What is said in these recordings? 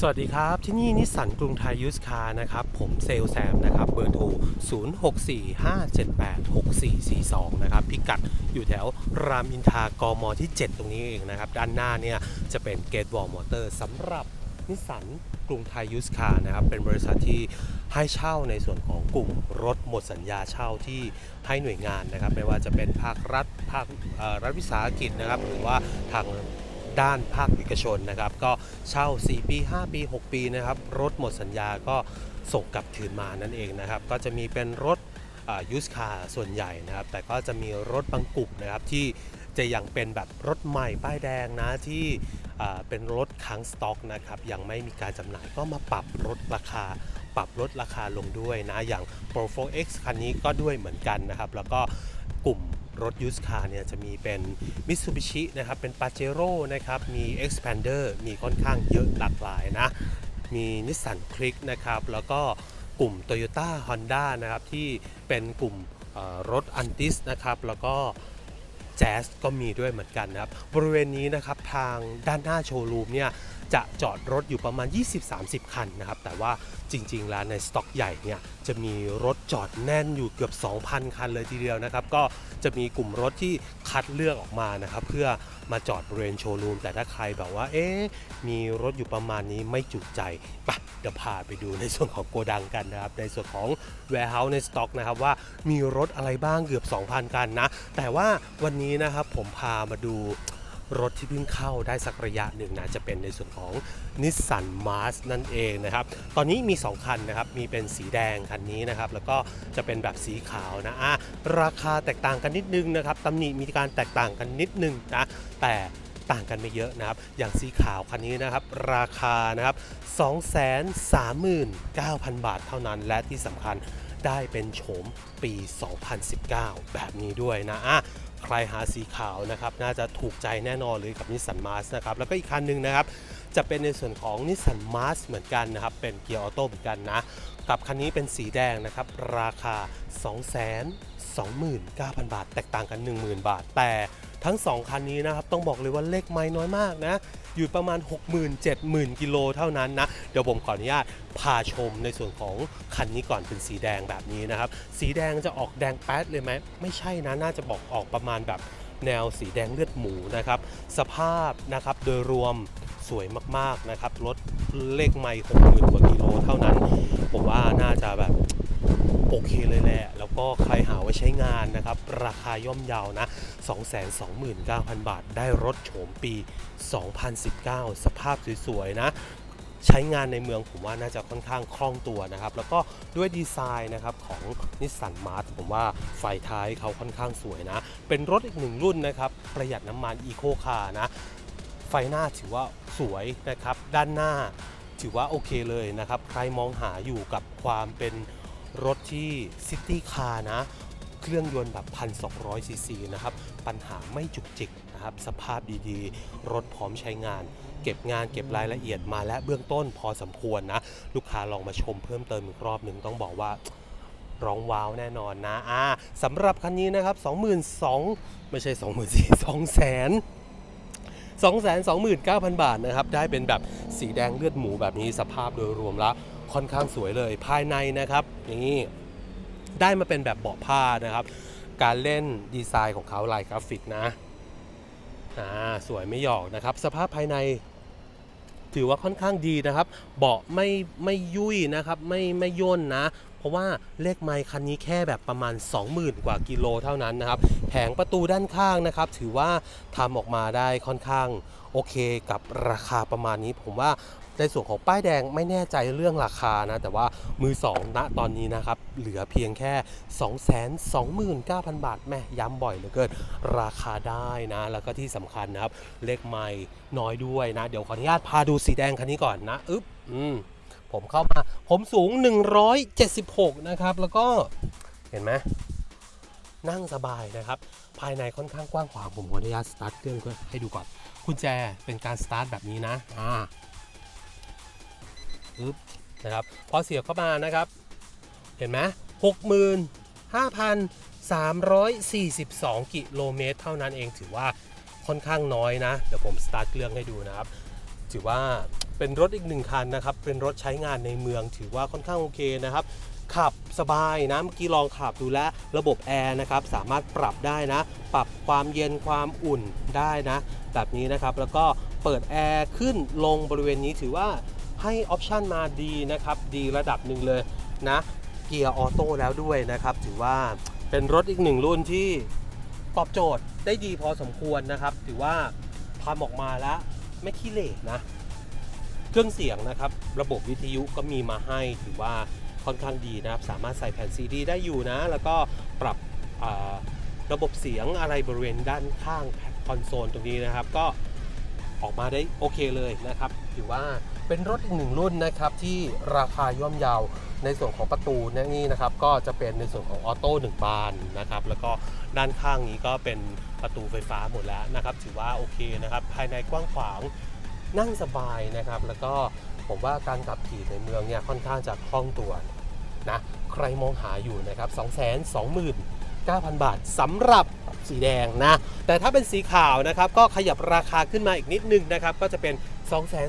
สวัสดีครับ ที่นี่นิสสันกรุงไทยยูสคาร์นะครับ ผมเซลแซมนะครับ เบอร์โทร 0645786442 นะครับ พิกัดอยู่แถวรามอินทากมที่ 7 ตรงนี้เองนะครับ ด้านหน้าเนี่ยจะเป็นเกตวอลมอเตอร์สำหรับนิสสันกรุงไทยยูสคาร์นะครับ เป็นบริษัทที่ให้เช่าในส่วนของกลุ่มรถหมดสัญญาเช่าที่ให้หน่วยงานนะครับ ไม่ว่าจะเป็นภาครัฐภาครัฐวิสาหกิจนะครับ หรือว่าทาง ด้านภาคเอกชนนะครับ ก็เช่า 4 ปี 5 ปี 6 ปีนะครับ รถหมดสัญญาก็ส่งกลับคืนมานั่นเองนะครับ ก็จะมีเป็นรถยูสคาส่วนใหญ่นะครับ แต่ก็จะมีรถบางกลุ่มนะครับที่จะยังเป็นแบบรถใหม่ป้ายแดงนะที่อ่เป็นรถค้างสต็อกนะครับยังไม่มีการจำหน่ายก็มาปรับลดราคา ปรับลดราคาลงด้วยนะ อย่าง Pro 4X คันนี้ก็ด้วยเหมือนกันนะครับ แล้วก็กลุ่ม รถยูสคาเนี่ยจะมีเป็น Mitsubishi นะครับ เป็น Pajero นะครับ มี Expander มีค่อนข้างเยอะหลากหลายนะ มี Nissan Click นะครับ แล้วก็กลุ่ม Toyota Honda นะครับ ที่เป็นกลุ่มเอ่อรถ Antis นะครับ แล้วก็แจ๊สก็มีด้วยเหมือนกันนะครับ บริเวณนี้นะครับทางด้านหน้าโชว์รูมเนี่ย จะจอดรถอยู่ประมาณ 20-30 คันนะครับ แต่ว่าจริงๆ แล้วในสต็อกใหญ่เนี่ยจะมีรถจอดแน่นอยู่เกือบ 2,000 คันเลยทีเดียวนะครับ ก็จะมีกลุ่มรถที่คัดเลือกออกมานะครับ เพื่อมาจอดบริเวณโชว์รูม แต่ถ้าใครแบบว่า เอ๊ะ มีรถอยู่ประมาณนี้ไม่จุใจไปะเดี๋ยวพาไปดูในส่วนของโกดังกันนะครับ ในส่วนของ warehouse ในสต็อกนะครับว่ามีรถอะไรบ้างเกือบ 2,000 คันนะ แต่ว่าวันนี้นะครับผมพามาดู รถที่เพิ่งเข้าได้สักระยะหนึ่งนะจะเป็นในส่วนของ Nissan Mars นั่นเองนะครับตอนนี้มี 2 คันนะครับมีเป็นสีแดงคันนี้นะครับแล้วก็จะเป็นแบบสีขาวนะอะราคาแตกต่างกันนิดนึงนะครับตำหนิมีการแตกต่างกันนิดนึงนะแต่ต่างกันไม่เยอะนะครับ อย่างสีขาวคันนี้นะครับ ราคานะครับ 239,000 บาทเท่านั้น และที่สำคัญ ได้เป็นโฉมปี 2019 แบบนี้ด้วยนะอะใครหาสีขาวนะครับ น่าจะถูกใจแน่นอนเลยกับนิสสันมาสนะครับ แล้วก็อีกคันหนึ่งนะครับ จะเป็นในส่วนของนิสสันมาสเหมือนกันนะครับ เป็นเกียร์ออโต้เหมือนกันนะ กับคันนี้เป็นสีแดงนะครับ ราคา 229,000 บาท แตกต่างกัน 10,000 บาท แต่ทั้ง 2 คันนี้นะครับ ต้องบอกเลยว่าเลขไม้น้อยมากนะ อยู่ประมาณ 60,000 70,000 กิโลเท่านั้นนะ เดี๋ยวผมขออนุญาตพาชมในส่วนของคันนี้ก่อนเป็นสีแดงแบบนี้นะครับ สีแดงจะออกแดงแป๊ดเลยไหมไม่ใช่นะ น่าจะบอกออกประมาณแบบแนวสีแดงเลือดหมูนะครับ สภาพนะครับโดยรวมสวยมากๆนะครับ รถเลขไม่60,000กว่ากิโลเท่านั้น ผมว่าน่าจะแบบโอเคเลยแหละ ก็ใครหาไว้ใช้งานนะครับ ราคาย่อมเยาวนะ 229,000 บาท ได้รถโฉมปี 2019 สภาพสวยๆนะใช้งานในเมืองผมว่าน่าจะค่อนข้างคล่องตัวนะครับ แล้วก็ด้วยดีไซน์นะครับของนิสสันมาร์ผมว่าไฟท้ายเขาค่อนข้างสวยนะ เป็นรถอีกหนึ่งรุ่นนะครับ ประหยัดน้ำมันอีโคคาร์นะ ไฟหน้าถือว่าสวยนะครับ ด้านหน้าถือว่าโอเคเลยนะครับ ใครมองหาอยู่กับความเป็น รถที่ซิตี้คาร์นะ เครื่องยนต์แบบ 1,200 ซีซีนะครับ ปัญหาไม่จุกจิกนะครับ สภาพดีๆ รถพร้อมใช้งาน เก็บงานเก็บรายละเอียดมาและเบื้องต้นพอสมควรนะ ลูกค้าลองมาชมเพิ่มเติมอีกรอบหนึ่งต้องบอกว่าร้องว้าวแน่นอนนะอ่าสำหรับคันนี้นะครับ22,000ไม่ใช่ 24,000 200,000 229,000 บาทนะครับ ได้เป็นแบบสีแดงเลือดหมูแบบนี้สภาพโดยรวมแล้ว ค่อนข้างสวยเลยภายในนะครับอย่างนี้ได้มาเป็นแบบเบาะผ้านะครับ การเล่นดีไซน์ของเขาลายกราฟิกนะอ่าสวยไม่หยอกนะครับ สภาพภายในถือว่าค่อนข้างดีนะครับ เบาะไม่ไม่ยุ่ยนะครับ ไม่ไม่ย่นนะ ราะว่าเลขไมค์คันนี้แค่แบบประมาณ 20,000 กว่ากิโลเท่านั้นนะครับแผงประตูด้านข้างนะครับ ถือว่าทำออกมาได้ค่อนข้างโอเคกับราคาประมาณนี้ ผมว่าในส่วนของป้ายแดงไม่แน่ใจเรื่องราคานะ แต่ว่ามือ2ณตอนนี้นะครับ เหลือเพียงแค่ 229,000 บาทแม่ย้ำบ่อยเหลือเกินราคาได้นะ แล้วก็ที่สำคัญนะครับ เลขไม่น้อยด้วยนะ เดี๋ยวขออนุญาตพาดูสีแดงคันนี้ก่อนนะ อึ๊บอืม ผมเข้ามา ผมสูง 176 นะครับ แล้วก็เห็นไหมนั่งสบายนะครับ ภายในค่อนข้างกว้างขวางผมขออนุญาตสตาร์ทเครื่องก็ให้ดูก่อนกุญแจเป็นการสตาร์ทแบบนี้นะอ่าอึ๊บนะครับพอเสียบเข้ามานะครับ เห็นไหมหกหมื่นห้าพันสามร้อยสี่สิบสองกิโลเมตร เท่านั้นเองถือว่าค่อนข้างน้อยนะ เดี๋ยวผมสตาร์ทเครื่องให้ดูนะครับ ถือว่า เป็นรถอีกหนึ่งคันนะครับ เป็นรถใช้งานในเมืองถือว่าค่อนข้างโอเคนะครับ ขับสบายนะเมื่อกี้ลองขับดูแล้วระบบแอร์นะครับ สามารถปรับได้นะ ปรับความเย็นความอุ่นได้นะ แบบนี้นะครับ แล้วก็เปิดแอร์ขึ้นลงบริเวณนี้ถือว่าให้ออปชันมาดีนะครับ ดีระดับหนึ่งเลยนะ เกียร์ออโต้แล้วด้วยนะครับ ถือว่าเป็นรถอีกหนึ่งรุ่นที่ตอบโจทย์ได้ดีพอสมควรนะครับ ถือว่าทำออกมาแล้วไม่ขี้เหร่นะ เครื่องเสียงนะครับ ระบบวิทยุก็มีมาให้ถือว่าค่อนข้างดีนะครับ สามารถใส่แผ่นซีดีได้อยู่นะ แล้วก็ปรับระบบเสียงอะไรบริเวณด้านข้างคอนโซลตรงนี้นะครับ ก็ออกมาได้โอเคเลยนะครับ ถือว่าเป็นรถอีกหนึ่งรุ่นนะครับที่ราคาย่อมเยาวในส่วนของประตูนี่นะครับ ก็จะเป็นในส่วนของออโต้หนึ่งบานนะครับ แล้วก็ด้านข้างนี้ก็เป็นประตูไฟฟ้าหมดแล้วนะครับ ถือว่าโอเคนะครับ ภายในกว้างขวาง นั่งสบายนะครับ แล้วก็ผมว่าการขับขี่ในเมืองเนี่ยค่อนข้างจะคล่องตัวนะใครมองหาอยู่นะครับ 2 2 9 0 0 0 บาทสำหรับสีแดงนะ แต่ถ้าเป็นสีขาวนะครับ ก็ขยับราคาขึ้นมาอีกนิดนึงนะครับ ก็จะเป็น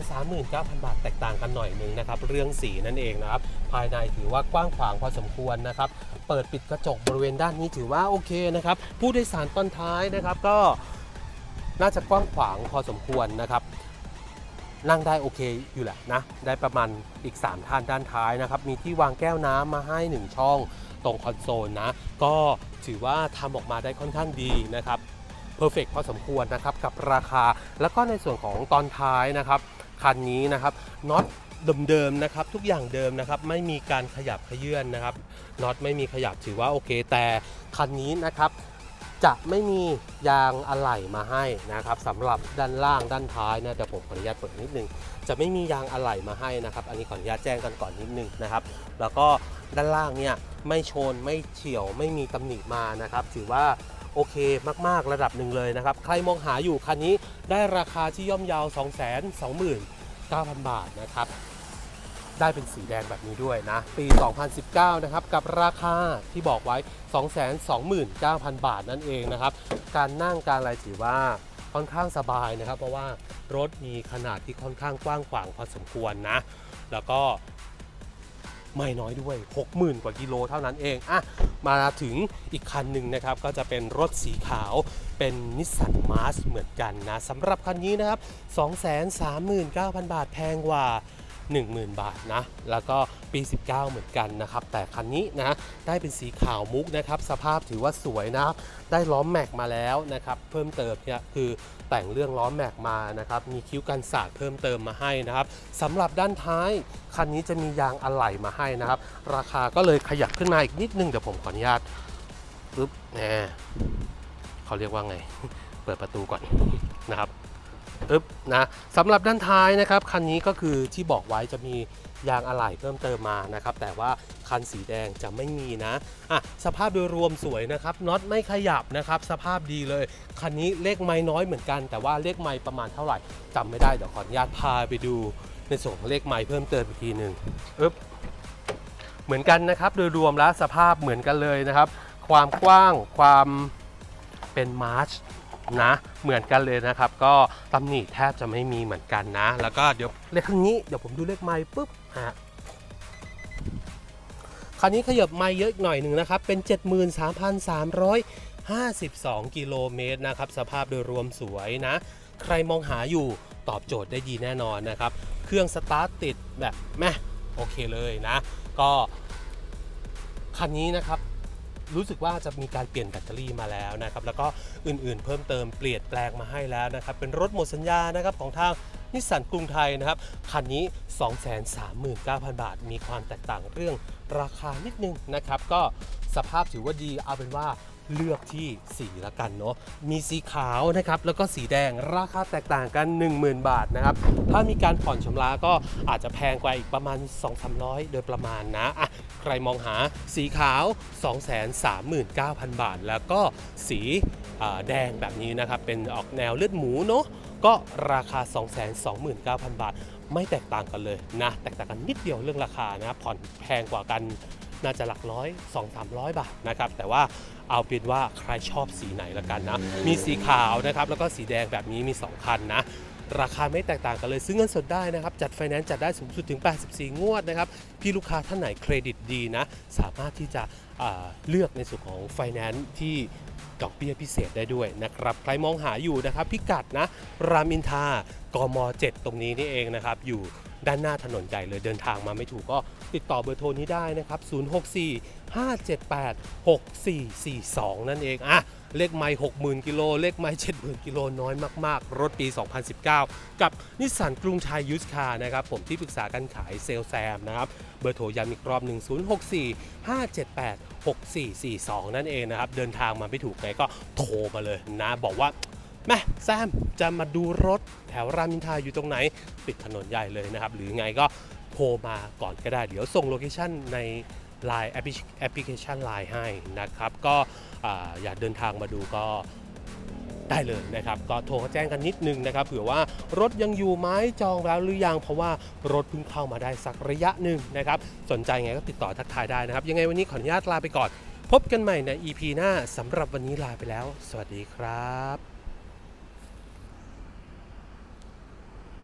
239,000 บาทแตกต่างกันหน่อยหนึงนะครับ เรื่องสีนั่นเองนะครับ ภายในถือว่ากว้างขวางพอสมควรนะครับ เปิดปิดกระจกบริเวณด้านนี้ถือว่าโอเคนะครับ ผู้โดยสารตอนท้ายนะครับก็น่าจะกว้างขวางพอสมควรนะครับ นั่งได้โอเคอยู่แหละนะ ได้ประมาณอีก 3 ท่านด้านท้ายนะครับ มีที่วางแก้วน้ำมาให้ 1 ช่องตรงคอนโซลนะ ก็ถือว่าทำออกมาได้ค่อนข้างดีนะครับเพอร์เฟกพอสมควรนะครับกับราคา แล้วก็ในส่วนของตอนท้ายนะครับ คันนี้นะครับน็อตเดิมๆนะครับทุกอย่างเดิมนะครับไม่มีการขยับขยื่นนะครับน็อตไม่มีขยับถือว่าโอเคแต่คันนี้นะครับ จะไม่มียางอะไหล่มาให้นะครับสำหรับด้านล่างด้านท้ายนะเดี๋ยวผมขออนุญาตเปิดนิดนึง จะไม่มียางอะไหล่มาให้นะครับ อันนี้ขออนุญาตแจ้งกันก่อนนิดนึงนะครับ แล้วก็ด้านล่างเนี่ยไม่ชนไม่เฉียวไม่มีตำหนิมานะครับ ถือว่าโอเคมาก ๆ ระดับหนึ่งเลยนะครับ ใครมองหาอยู่คันนี้ได้ราคาที่ย่อมยาว 2 2 9 0 0 0 บาทนะครับ ได้เป็นสีแดงแบบนี้ด้วยนะ ปี 2019 นะครับ กับราคาที่บอกไว้ 229,000 บาทนั่นเองนะครับ การนั่งการอะไรถือว่าค่อนข้างสบายนะครับ เพราะว่ารถมีขนาดที่ค่อนข้างกว้างขวางพอสมควรนะ แล้วก็ไม่น้อยด้วย 60,000 กว่ากิโลเท่านั้นเองอะมาถึงอีกคันหนึ่งนะครับ ก็จะเป็นรถสีขาวเป็นนิสสันมาร์เหมือนกันนะสำหรับคันนี้นะครับ 239,000 บาทแพงกว่า 10,000 บาทนะ แล้วก็ปี 19 เหมือนกันนะครับ แต่คันนี้นะได้เป็นสีขาวมุกนะครับ สภาพถือว่าสวยนะครับ ได้ล้อมแม็กมาแล้วนะครับ เพิ่มเติมเนี่ยคือแต่งเรื่องล้อมแม็กมานะครับ มีคิ้วกันสาดเพิ่มเติมมาให้นะครับสำหรับด้านท้าย คันนี้จะมียางอะไหล่มาให้นะครับ ราคาก็เลยขยับขึ้นมาอีกนิดนึงเดี๋ยวผมขออนุญาตปึ๊บแหมเขาเรียกว่าไง เปิดประตูก่อนนะครับ ปึ๊บนะสำหรับด้านท้ายนะครับคันนี้ก็คือที่บอกไว้จะมียางอะไหล่เพิ่มเติมมานะครับ แต่ว่าคันสีแดงจะไม่มีนะอะสภาพโดยรวมสวยนะครับน็อตไม่ขยับนะครับ สภาพดีเลย คันนี้เลขไม้น้อยเหมือนกัน แต่ว่าเลขไม้ประมาณเท่าไหร่จำไม่ได้เดี๋ยวขออนุญาตพาไปดู ในส่วนของเลขไม้เพิ่มเติมอีกทีหนึ่งปึ๊บเหมือนกันนะครับ โดยรวมแล้วสภาพเหมือนกันเลยนะครับ ความกว้างความเป็นมาร์ช นะเหมือนกันเลยนะครับ ก็ตำหนิแทบจะไม่มีเหมือนกันนะ แล้วก็เดี๋ยวเลขคันนี้เดี๋ยวผมดูเลขไม้ปุ๊บฮะคันนี้ขยับไม้เยอะอีกหน่อยหนึ่งนะครับ เป็น 73,352 กิโลเมตรนะครับ สภาพโดยรวมสวยนะ ใครมองหาอยู่ตอบโจทย์ได้ดีแน่นอนนะครับ เครื่องสตาร์ทติดแบบแม่โอเคเลยนะ ก็คันนี้นะครับ รู้สึกว่าจะมีการเปลี่ยนแบตเตอรี่มาแล้วนะครับแล้วก็อื่นๆ เพิ่มเติมเปลี่ยนแปลงมาให้แล้วนะครับเป็นรถหมดสัญญานะครับของทางนิสสันกรุงไทยนะครับคันนี้ 239,000 บาท มีความแตกต่างเรื่องราคานิดนึงนะครับก็สภาพถือว่าดีเอาเป็นว่า เลือกที่สีละกันเนาะมีสีขาวนะครับแล้วก็สีแดงราคาแตกต่างกัน 10,000 บาทนะครับถ้ามีการผ่อนชำระก็อาจจะแพงกว่าอีกประมาณ 2-300 โดยประมาณนะอะใครมองหาสีขาว 239,000 บาท แล้วก็สีแดงแบบนี้นะครับเป็นออกแนวเลือดหมูเนาะก็ราคา 229,000 บาท ไม่แตกต่างกันเลยนะ แตกต่างกันนิดเดียวเรื่องราคานะผ่อนแพงกว่ากัน น่าจะหลักร้อย 2 300 บาทนะครับ แต่ว่าเอาเป็นว่าใครชอบสีไหนละกันนะ มีสีขาวนะครับ แล้วก็สีแดงแบบนี้มี 2 คันนะ ราคาไม่แตกต่างกันเลย ซื้อเงินสดได้นะครับ จัดไฟแนนซ์จัดได้สูงสุดถึง 84 งวดนะครับ พี่ลูกค้าท่านไหนเครดิตดีนะ สามารถที่จะเลือกในส่วนของไฟแนนซ์ที่ดอกเบี้ยพิเศษได้ด้วยนะครับ ใครมองหาอยู่นะครับ พิกัดนะ รามอินทากม 7 ตรงนี้นี่เองนะครับ อยู่ ด้านหน้าถนนใหญ่เลยเดินทางมาไม่ถูกก็ติดต่อเบอร์โทรนี้ได้นะครับ 064 578 6442 นั่นเองอะเลขไม่60,000 กิโล เลขไม่70,000 กิโลน้อยมาก ๆ รถปี 2019 กับนิสสันกรุงไทยยูสคาร์นะครับ ผมที่ปรึกษาการขายเซลแซมนะครับ เบอร์โทรย้ำอีกรอบหนึ่ง064 578 6442 นั่นเองนะครับ เดินทางมาไม่ถูกไงก็โทรมาเลยนะ บอกว่า แม่แซมจะมาดูรถแถวรามินทาอยู่ตรงไหน ติดถนนใหญ่เลยนะครับ หรือไงก็โทรมาก่อนก็ได้ เดี๋ยวส่งโลเคชั่นใน Line แอปพลิแอปพลิเคชัน Line ให้นะครับ ก็อ่าอยากเดินทางมาดูก็ได้เลยนะครับ ก็โทรแจ้งกันนิดนึงนะครับเผื่อว่ารถยังอยู่ไหมจองแล้วหรือยัง เพราะว่ารถเพิ่งเข้ามาได้สักระยะหนึ่งนะครับ สนใจไงก็ติดต่อทักทายได้นะครับ ยังไงวันนี้ขออนุญาตลาไปก่อน พบกันใหม่ใน EP หน้าสำหรับวันนี้ลาไปแล้ว สวัสดีครับ